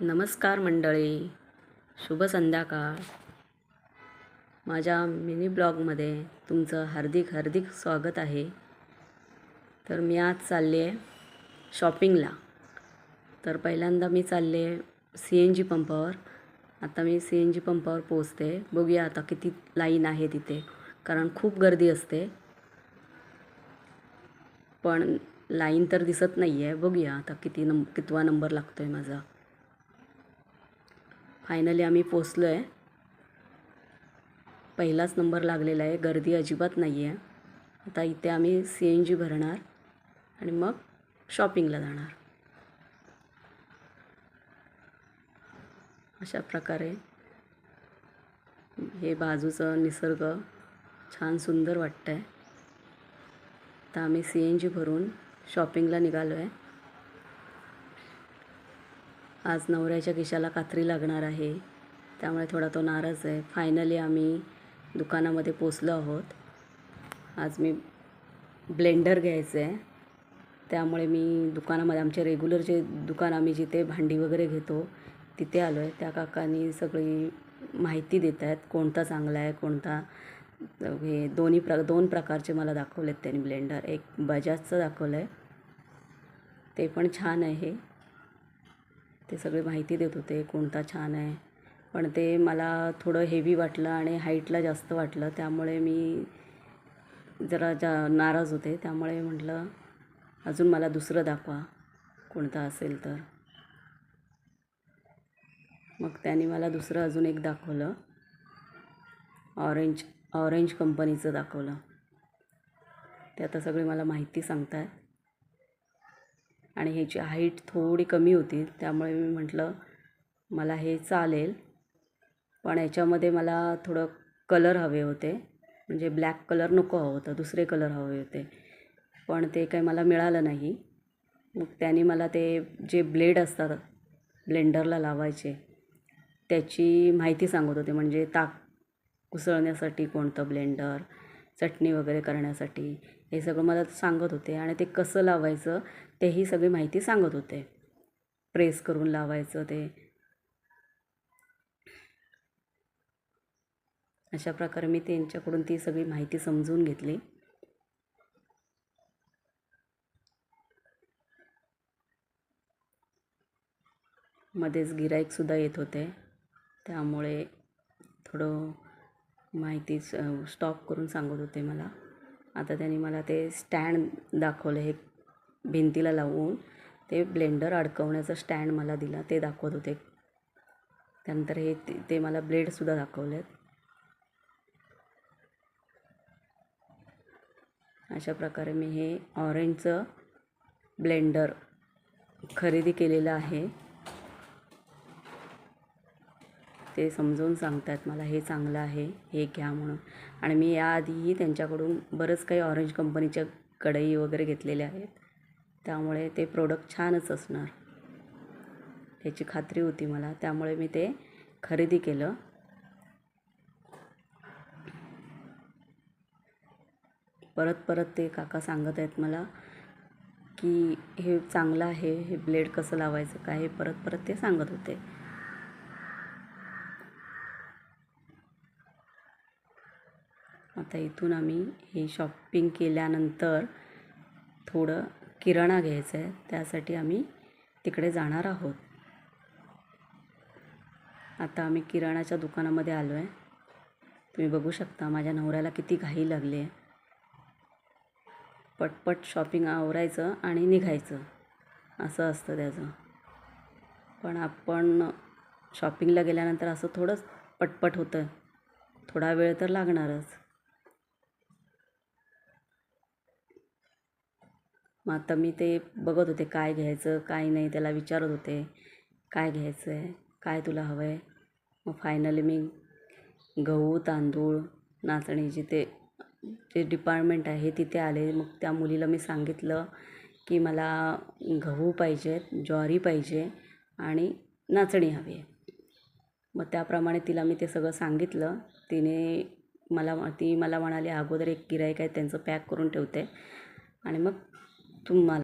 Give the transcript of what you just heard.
नमस्कार मंडळी. शुभ संध्याकाळ. माझ्या मिनी ब्लॉगमध्ये तुमचं हार्दिक हार्दिक स्वागत आहे. तर मी आज चालले आहे शॉपिंगला. तर पहिल्यांदा मी चालले सी एन जी पंपावर. आता मी सी एन जी पंपावर पोचते बघूया आता किती लाईन आहे तिथे. कारण खूप गर्दी असते. पण लाईन तर दिसत नाही आहे बघूया आता किती नंब कितवा नंबर लागतो आहे माझा. फायनली आम्ही पोचलो आहे पहिलाच नंबर लागलेला आहे. गर्दी अजिबात नाही आहे आता इथे आम्ही सी एन जी भरणार आणि मग शॉपिंगला जाणार. अशा प्रकारे हे बाजूचं निसर्ग छान सुंदर वाटतं आहे आता आम्ही सी एन जी भरून शॉपिंगला निघालो आहे आज नवऱ्याच्या खिशाला कात्री लागणार आहे. त्यामुळे थोडा तो नाराज आहे. फायनली आम्ही दुकानामध्ये पोचलो आहोत. आज मी ब्लेंडर घ्यायचं आहे. त्यामुळे मी दुकानामध्ये आमचे रेग्युलर जे दुकान आम्ही जिथे भांडी वगैरे घेतो तिथे आलो आहे. त्या काकांनी सगळी माहिती देत आहेत. कोणता चांगला आहे कोणता हे दोन्ही प्र दोन प्रकारचे मला दाखवले आहेत त्यांनी ब्लेंडर. एक बजाजचं दाखवलं आहे ते पण छान आहे. ते सगळी माहिती देत होते कोणता छान आहे. पण ते मला थोडं हेवी वाटलं आणि हाईटला जास्त वाटलं. त्यामुळे मी जरा जा नाराज होते. त्यामुळे म्हटलं अजून मला दुसरं दाखवा कोणता असेल तर. मग त्याने मला दुसरं अजून एक दाखवलं. ऑरेंज ऑरेंज कंपनीचं दाखवलं. ते आता सगळी मला माहिती सांगताय आणि ह्याची हाईट थोडी कमी होती. त्यामुळे मी म्हटलं मला हे चालेल. पण याच्यामध्ये मला थोडं कलर हवे होते. म्हणजे ब्लॅक कलर नको हवं होतं दुसरे कलर हवे होते. पण ते काही मला मिळालं नाही. मग त्याने मला ते जे ब्लेड असतात ब्लेंडरला लावायचे त्याची माहिती सांगत होते. म्हणजे ताक उसळण्यासाठी कोणतं ब्लेंडर चटणी वगैरे करण्यासाठी. हे सगळं मला सांगत होते आणि ते कसं लावायचं तेही सगळी माहिती सांगत होते. प्रेस करून लावायचं ते. अशा प्रकारे मी त्यांच्याकडून ती सगळी माहिती समजून घेतली. मध्येच गिराईकसुद्धा येत होते. त्यामुळे थोडं माहिती स्टॉप करून सांगत होते मला. आता त्यांनी मला ते स्टँड दाखवलं हे भिंतीला लावून. ते ब्लेंडर अडकवण्याचं स्टँड मला दिला ते दाखवत होते. त्यानंतर हे ते ते मला ब्लेडसुद्धा दाखवलेत. अशा प्रकारे मी हे ऑरेंजचं ब्लेंडर खरेदी केलेलं आहे. ते समजावून सांगतात मला हे चांगलं आहे हे घ्या म्हणून. आणि मी याआधीही त्यांच्याकडून बरंच काही ऑरेंज कंपनीच्या कढई वगैरे घेतलेल्या आहेत. त्यामुळे ते प्रोडक्ट छानच असणार. ह्याची खात्री होती मला. त्यामुळे मी ते खरेदी केलं. परत परत ते काका सांगत आहेत मला की हे चांगलं आहे हे ब्लेड कसं लावायचं काय हे? परत परत ते सांगत होते. आता इथून आम्ही हे शॉपिंग केल्यानंतर थोडं किराणा घ्यायचं आहे त्यासाठी आम्ही तिकडे जाणार आहोत. आता आम्ही किराणाच्या दुकानामध्ये आलो आहे तुम्ही बघू शकता माझ्या नवऱ्याला किती घाई लागली आहे पटपट शॉपिंग आवरायचं आणि निघायचं. असं असतं त्याचं. पण आपण शॉपिंगला गेल्यानंतर असं थोडंच पटपट होतं थोडा वेळ तर लागणारच. मग आता मी ते बघत होते काय घ्यायचं काय नाही त्याला विचारत होते काय घ्यायचं आहे काय तुला हवं आहे मग फायनली मी गहू तांदूळ नाचणीचे ते जे डिपार्टमेंट आहे तिथे आले. मग त्या मुलीला मी सांगितलं की मला गहू पाहिजेत ज्वारी पाहिजे आणि नाचणी हवी आहे. मग त्याप्रमाणे तिला मी ते सगळं सांगितलं. तिने मला ती मला म्हणाली अगोदर एक गिराईक आहे त्यांचं पॅक करून ठेवते. आणि मग तुम्हाला